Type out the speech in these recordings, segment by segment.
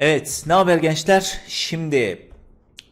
Evet, ne haber gençler? Şimdi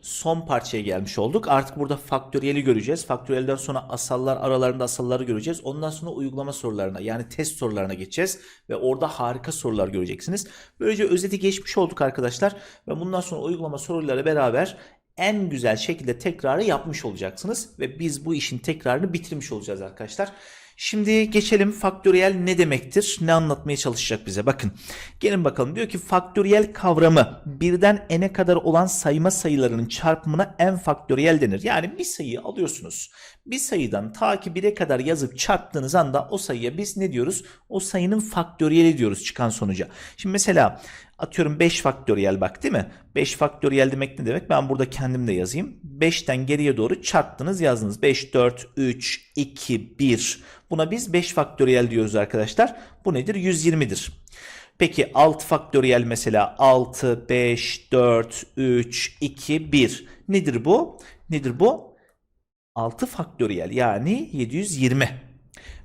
son parçaya gelmiş olduk. Artık burada faktöriyeli göreceğiz. Faktöriyelden sonra asallar aralarında asalları göreceğiz. Ondan sonra uygulama sorularına yani test sorularına geçeceğiz. Ve orada harika sorular göreceksiniz. Böylece özeti geçmiş olduk arkadaşlar. Ve bundan sonra uygulama sorularıyla beraber en güzel şekilde tekrarı yapmış olacaksınız. Ve biz bu işin tekrarını bitirmiş olacağız arkadaşlar. Şimdi geçelim faktöriyel ne demektir? Ne anlatmaya çalışacak bize? Bakın. Gelin bakalım. Diyor ki faktöriyel kavramı birden n'e kadar olan sayma sayılarının çarpımına n faktöriyel denir. Yani bir sayıyı alıyorsunuz. Bir sayıdan ta ki 1'e kadar yazıp çarptığınız anda o sayıya biz ne diyoruz? O sayının faktöriyeli diyoruz çıkan sonuca. Şimdi mesela atıyorum 5 faktöriyel bak değil mi? 5 faktöriyel demek ne demek? Ben burada kendim de yazayım. 5'ten geriye doğru çarptınız yazdınız. 5, 4, 3, 2, 1. Buna biz 5 faktöriyel diyoruz arkadaşlar. Bu nedir? 120'dir. Peki 6 faktöriyel mesela 6, 5, 4, 3, 2, 1. Nedir bu? Nedir bu? 6 faktöriyel yani 720.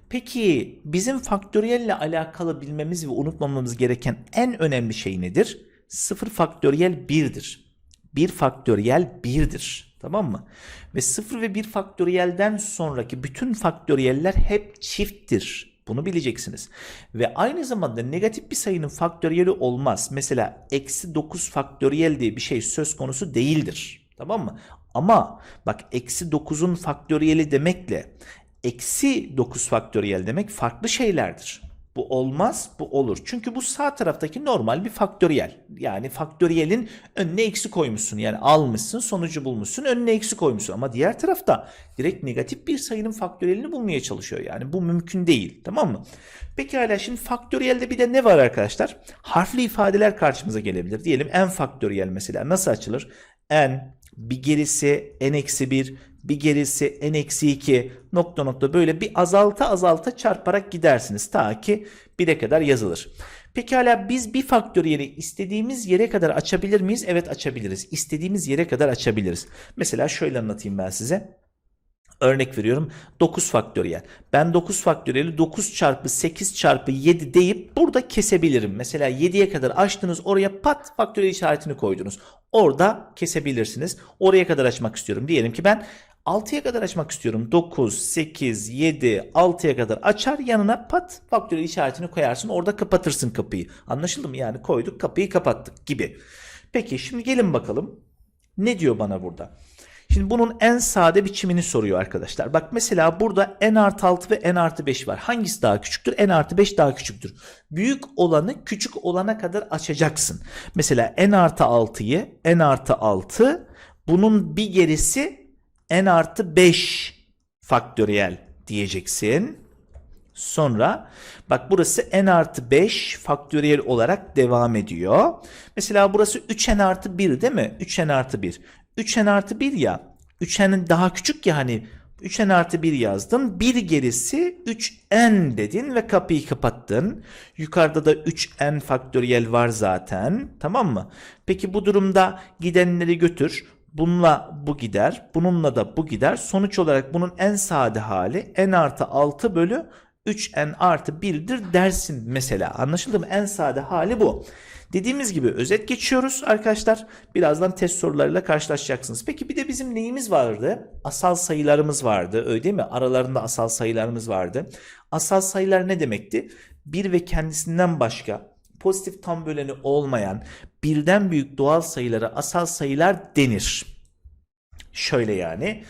Peki bizim faktöriyelle alakalı bilmemiz ve unutmamamız gereken en önemli şey nedir? 0 faktöriyel 1'dir. 1 faktöriyel 1'dir. Tamam mı? Ve 0 ve 1 faktöriyelden sonraki bütün faktöriyeller hep çifttir. Bunu bileceksiniz. Ve aynı zamanda negatif bir sayının faktöriyeli olmaz. Mesela eksi 9 faktöriyel diye bir şey söz konusu değildir. Tamam mı? Ama bak eksi 9'un faktöriyeli demekle eksi 9 faktöriyel demek farklı şeylerdir. Bu olmaz, bu olur. Çünkü bu sağ taraftaki normal bir faktöriyel. Yani faktöriyelin önüne eksi koymuşsun. Yani almışsın, sonucu bulmuşsun, önüne eksi koymuşsun. Ama diğer tarafta direkt negatif bir sayının faktöriyelini bulmaya çalışıyor. Yani bu mümkün değil. Tamam mı? Pekala şimdi faktöriyelde bir de ne var arkadaşlar? Harfli ifadeler karşımıza gelebilir. Diyelim n faktöriyel mesela nasıl açılır? n, bir gerisi n eksi 1, bir gerisi n eksi 2 nokta nokta böyle bir azalta azalta çarparak gidersiniz ta ki 1'e kadar yazılır. Pekala biz bir faktöriyeli istediğimiz yere kadar açabilir miyiz? Evet açabiliriz. İstediğimiz yere kadar açabiliriz. Mesela şöyle anlatayım ben size. Örnek veriyorum 9 faktöriyel. Ben 9 faktöriyeli 9 çarpı 8 çarpı 7 deyip burada kesebilirim. Mesela 7'ye kadar açtınız oraya pat faktöriyel işaretini koydunuz. Orada kesebilirsiniz. Oraya kadar açmak istiyorum. Diyelim ki ben 6'ya kadar açmak istiyorum. 9, 8, 7, 6'ya kadar açar yanına pat faktöriyel işaretini koyarsın. Orada kapatırsın kapıyı. Anlaşıldı mı? Yani koyduk kapıyı kapattık gibi. Peki şimdi gelin bakalım. Ne diyor bana burada? Şimdi bunun en sade biçimini soruyor arkadaşlar. Bak mesela burada n artı 6 ve n artı 5 var. Hangisi daha küçüktür? n artı 5 daha küçüktür. Büyük olanı küçük olana kadar açacaksın. Mesela n artı 6'yı n artı 6 bunun bir gerisi n artı 5 faktöriyel diyeceksin. Sonra bak burası n artı 5 faktöriyel olarak devam ediyor. Mesela burası 3n artı 1 değil mi? 3n artı 1. 3n artı 1 ya. 3n'in daha küçük ya hani 3n artı 1 yazdın. Bir gerisi 3n dedin ve kapıyı kapattın. Yukarıda da 3n faktöriyel var zaten. Tamam mı? Peki bu durumda gidenleri götür. Bununla bu gider. Bununla da bu gider. Sonuç olarak bunun en sade hali n artı 6 bölü 3n artı 1'dir dersin mesela. Anlaşıldı mı? En sade hali bu. Dediğimiz gibi özet geçiyoruz arkadaşlar. Birazdan test sorularıyla karşılaşacaksınız. Peki bir de bizim neyimiz vardı? Asal sayılarımız vardı. Öyle değil mi? Aralarında asal sayılarımız vardı. Asal sayılar ne demekti? Bir ve kendisinden başka pozitif tam böleni olmayan birden büyük doğal sayılara asal sayılar denir. Şöyle yani.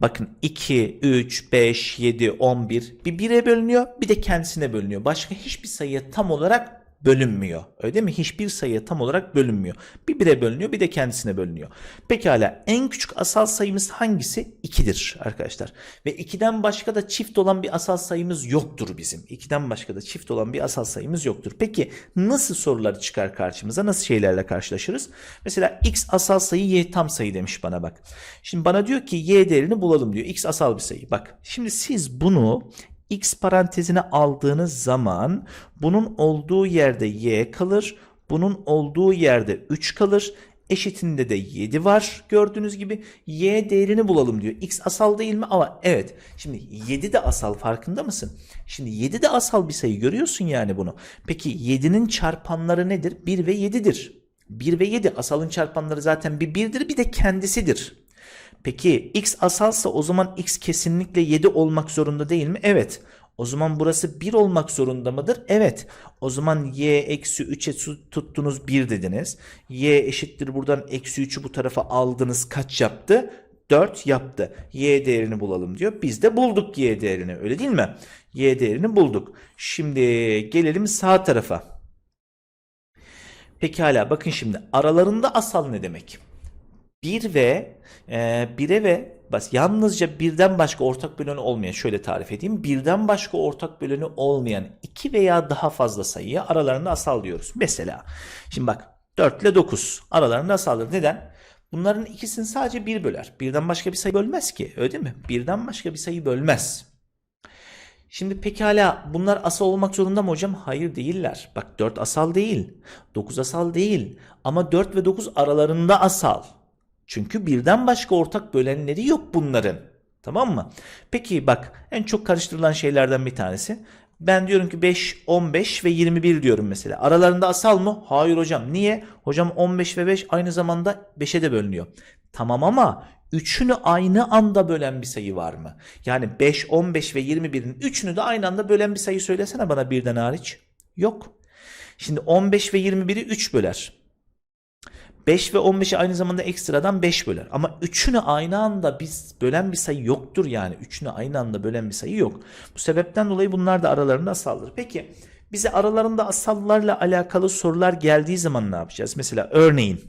Bakın 2, 3, 5, 7, 11 bir 1'e bölünüyor bir de kendisine bölünüyor. Başka hiçbir sayıya tam olarak bölünmüyor. Öyle değil mi? Hiçbir sayıya tam olarak bölünmüyor. Bir 1'e bölünüyor bir de kendisine bölünüyor. Pekala en küçük asal sayımız hangisi? 2'dir arkadaşlar. Ve 2'den başka da çift olan bir asal sayımız yoktur bizim. 2'den başka da çift olan bir asal sayımız yoktur. Peki nasıl sorular çıkar karşımıza? Nasıl şeylerle karşılaşırız? Mesela x asal sayı y tam sayı demiş bana bak. Şimdi bana diyor ki y değerini bulalım diyor. x asal bir sayı. Bak şimdi siz bunu x parantezine aldığınız zaman bunun olduğu yerde y kalır. Bunun olduğu yerde 3 kalır. Eşitinde de 7 var gördüğünüz gibi. Y değerini bulalım diyor. X asal değil mi? Ama evet. Şimdi 7 de asal farkında mısın? Şimdi 7 de asal bir sayı görüyorsun yani bunu. Peki 7'nin çarpanları nedir? 1 ve 7'dir. 1 ve 7 asalın çarpanları zaten bir birdir bir de kendisidir. Peki x asalsa o zaman x kesinlikle 7 olmak zorunda değil mi? Evet. O zaman burası 1 olmak zorunda mıdır? Evet. O zaman y eksi 3'e su- tuttunuz 1 dediniz. y eşittir buradan eksi 3'ü bu tarafa aldınız kaç yaptı? 4 yaptı. Y değerini bulalım diyor. Biz de bulduk Y değerini. Öyle değil mi? Y değerini bulduk. Şimdi gelelim sağ tarafa. Pekala bakın şimdi aralarında asal ne demek? 1 ve e, 1'e ve bas yalnızca birden başka ortak böleni olmayan şöyle tarif edeyim. Birden başka ortak böleni olmayan iki veya daha fazla sayıya aralarında asal diyoruz. Mesela şimdi bak 4 ile 9 aralarında asaldır. Neden? Bunların ikisini sadece 1 böler. Birden başka bir sayı bölmez ki. Öyle değil mi? Birden başka bir sayı bölmez. Şimdi pekala bunlar asal olmak zorunda mı hocam? Hayır değiller. Bak 4 asal değil. 9 asal değil. Ama 4 ve 9 aralarında asal. Çünkü birden başka ortak bölenleri yok bunların. Tamam mı? Peki bak en çok karıştırılan şeylerden bir tanesi. Ben diyorum ki 5, 15 ve 21 diyorum mesela. Aralarında asal mı? Hayır hocam. Niye? Hocam 15 ve 5 aynı zamanda 5'e de bölünüyor. Tamam ama üçünü aynı anda bölen bir sayı var mı? Yani 5, 15 ve 21'in üçünü de aynı anda bölen bir sayı söylesene bana birden hariç. Yok. Şimdi 15 ve 21'i 3 böler. 5 ve 15'i aynı zamanda ekstradan 5 böler. Ama üçünü aynı anda biz bölen bir sayı yoktur yani. Üçünü aynı anda bölen bir sayı yok. Bu sebepten dolayı bunlar da aralarında asaldır. Peki bize aralarında asallarla alakalı sorular geldiği zaman ne yapacağız? Mesela örneğin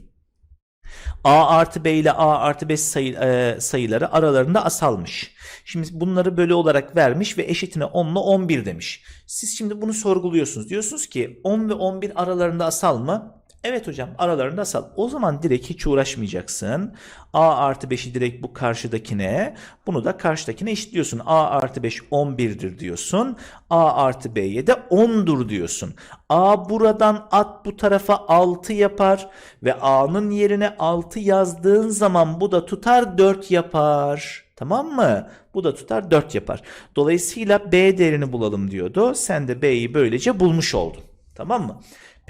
A artı B ile A artı B sayı, e, sayıları aralarında asalmış. Şimdi bunları bölü olarak vermiş ve eşitine 10 ile 11 demiş. Siz şimdi bunu sorguluyorsunuz. Diyorsunuz ki 10 ve 11 aralarında asal mı? Evet hocam aralarında asal. O zaman direkt hiç uğraşmayacaksın. A artı 5'i direkt bu karşıdakine bunu da karşıdakine eşitliyorsun. A artı 5 11'dir diyorsun. A artı B'ye de 10'dur diyorsun. A buradan at bu tarafa 6 yapar ve A'nın yerine 6 yazdığın zaman bu da tutar 4 yapar. Tamam mı? Bu da tutar 4 yapar. Dolayısıyla B değerini bulalım diyordu. Sen de B'yi böylece bulmuş oldun. Tamam mı?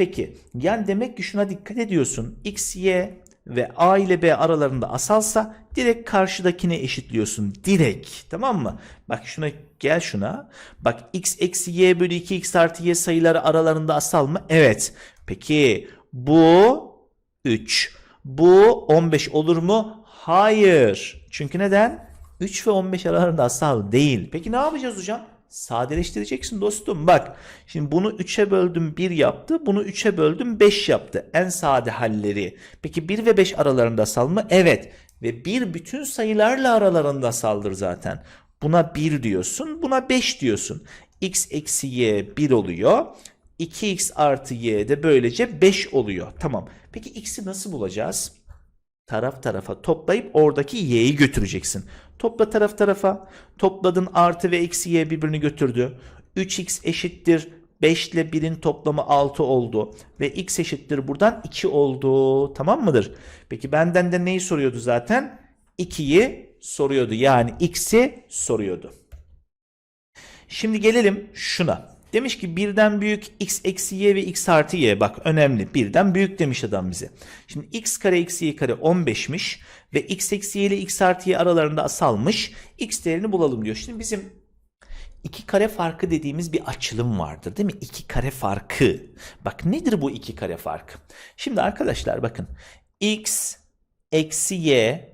Peki yani demek ki şuna dikkat ediyorsun. X, Y ve A ile B aralarında asalsa direkt karşıdakine eşitliyorsun. Direkt. Tamam mı? Bak şuna gel şuna. Bak X eksi Y bölü 2 X artı Y sayıları aralarında asal mı? Evet. Peki bu 3. Bu 15 olur mu? Hayır. Çünkü neden? 3 ve 15 aralarında asal değil. Peki ne yapacağız hocam? Sadeleştireceksin dostum. Bak şimdi bunu 3'e böldüm 1 yaptı. Bunu 3'e böldüm 5 yaptı. En sade halleri. Peki 1 ve 5 aralarında asal mı? Evet. Ve 1 bütün sayılarla aralarında asaldır zaten. Buna 1 diyorsun. Buna 5 diyorsun. x eksi y 1 oluyor. 2x artı y de böylece 5 oluyor. Tamam. Peki x'i nasıl bulacağız? Taraf tarafa toplayıp oradaki y'yi götüreceksin. Topla taraf tarafa. Topladın artı ve eksi y birbirini götürdü. 3x eşittir 5 ile 1'in toplamı 6 oldu. Ve x eşittir buradan 2 oldu. Tamam mıdır? Peki benden de neyi soruyordu zaten? 2'yi soruyordu. Yani x'i soruyordu. Şimdi gelelim şuna. Demiş ki birden büyük x eksi y ve x artı y. Bak önemli. Birden büyük demiş adam bize. Şimdi x kare eksi y kare 15'miş. Ve x eksi y ile x artı y aralarında asalmış. x değerini bulalım diyor. Şimdi bizim iki kare farkı dediğimiz bir açılım vardır değil mi? İki kare farkı. Bak nedir bu iki kare farkı? Şimdi arkadaşlar bakın. x eksi y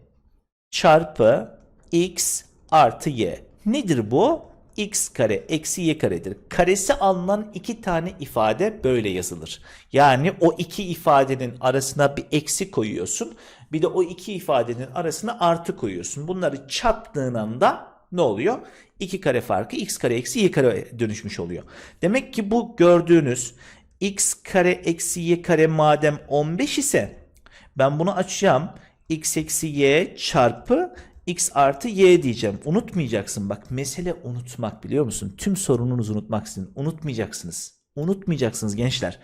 çarpı x artı y. Nedir bu? X kare eksi y karedir. Karesi alınan iki tane ifade böyle yazılır. Yani o iki ifadenin arasına bir eksi koyuyorsun. Bir de o iki ifadenin arasına artı koyuyorsun. Bunları çarptığın anda ne oluyor? 2 kare farkı x kare eksi y kare dönüşmüş oluyor. Demek ki bu gördüğünüz x kare eksi y kare madem 15 ise ben bunu açacağım. x eksi y çarpı x artı y diyeceğim. Unutmayacaksın. Bak mesele unutmak biliyor musun? Tüm sorununuzu unutmak sizin. Unutmayacaksınız. Unutmayacaksınız gençler.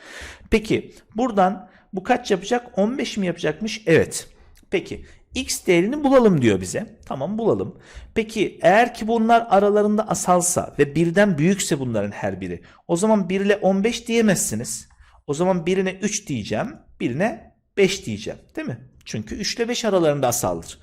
Peki buradan bu kaç yapacak? 15 mi yapacakmış? Evet. Peki x değerini bulalım diyor bize. Tamam bulalım. Peki eğer ki bunlar aralarında asalsa ve birden büyükse bunların her biri. O zaman 1 ile 15 diyemezsiniz. O zaman birine 3 diyeceğim. Birine 5 diyeceğim değil mi? Çünkü 3 ile 5 aralarında asaldır.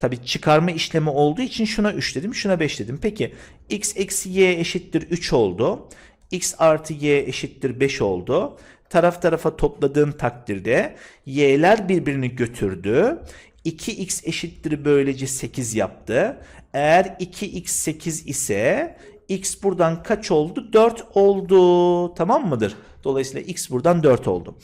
Tabi çıkarma işlemi olduğu için şuna 3 dedim, şuna 5 dedim. Peki x eksi y eşittir 3 oldu. x artı y eşittir 5 oldu. Taraf tarafa topladığım takdirde y'ler birbirini götürdü. 2x eşittir böylece 8 yaptı. Eğer 2x 8 ise x buradan kaç oldu? 4 oldu. Tamam mıdır? Dolayısıyla x buradan 4 oldu.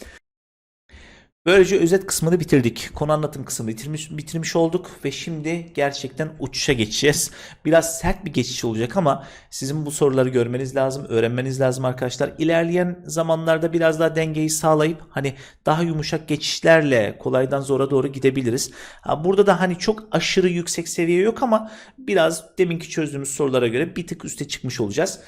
Böylece özet kısmını bitirdik. Konu anlatım kısmını bitirmiş, bitirmiş olduk ve şimdi gerçekten uçuşa geçeceğiz. Biraz sert bir geçiş olacak ama sizin bu soruları görmeniz lazım, öğrenmeniz lazım arkadaşlar. İlerleyen zamanlarda biraz daha dengeyi sağlayıp hani daha yumuşak geçişlerle kolaydan zora doğru gidebiliriz. Burada da hani çok aşırı yüksek seviye yok ama biraz deminki çözdüğümüz sorulara göre bir tık üste çıkmış olacağız.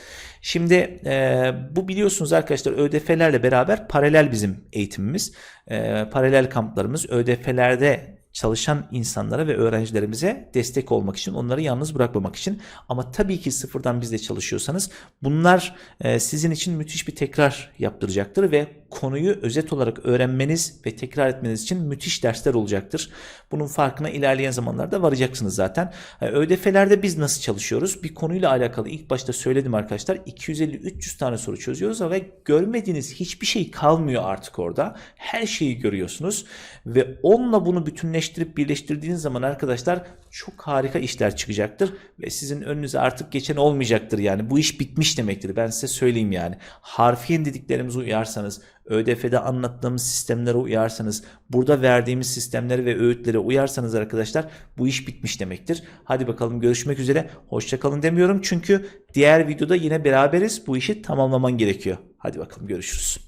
Şimdi e, bu biliyorsunuz arkadaşlar ÖDF'lerle beraber paralel bizim eğitimimiz. E, paralel kamplarımız ÖDF'lerde çalışan insanlara ve öğrencilerimize destek olmak için, onları yalnız bırakmamak için. Ama tabii ki sıfırdan bizle çalışıyorsanız bunlar e, sizin için müthiş bir tekrar yaptıracaktır ve konuyu özet olarak öğrenmeniz ve tekrar etmeniz için müthiş dersler olacaktır. Bunun farkına ilerleyen zamanlarda varacaksınız zaten. E, ÖDF'lerde biz nasıl çalışıyoruz? Bir konuyla alakalı ilk başta söyledim arkadaşlar. 250-300 tane soru çözüyoruz ve görmediğiniz hiçbir şey kalmıyor artık orada. Her şeyi görüyorsunuz ve onunla bunu bütünleştirip birleştirdiğiniz zaman arkadaşlar çok harika işler çıkacaktır ve sizin önünüze artık geçen olmayacaktır yani. Bu iş bitmiş demektir. Ben size söyleyeyim yani. Harfiyen dediklerimize uyarsanız, ÖDF'de anlattığımız sistemlere uyarsanız, burada verdiğimiz sistemlere ve öğütlere uyarsanız arkadaşlar bu iş bitmiş demektir. Hadi bakalım görüşmek üzere. Hoşçakalın demiyorum çünkü diğer videoda yine beraberiz. Bu işi tamamlaman gerekiyor. Hadi bakalım görüşürüz.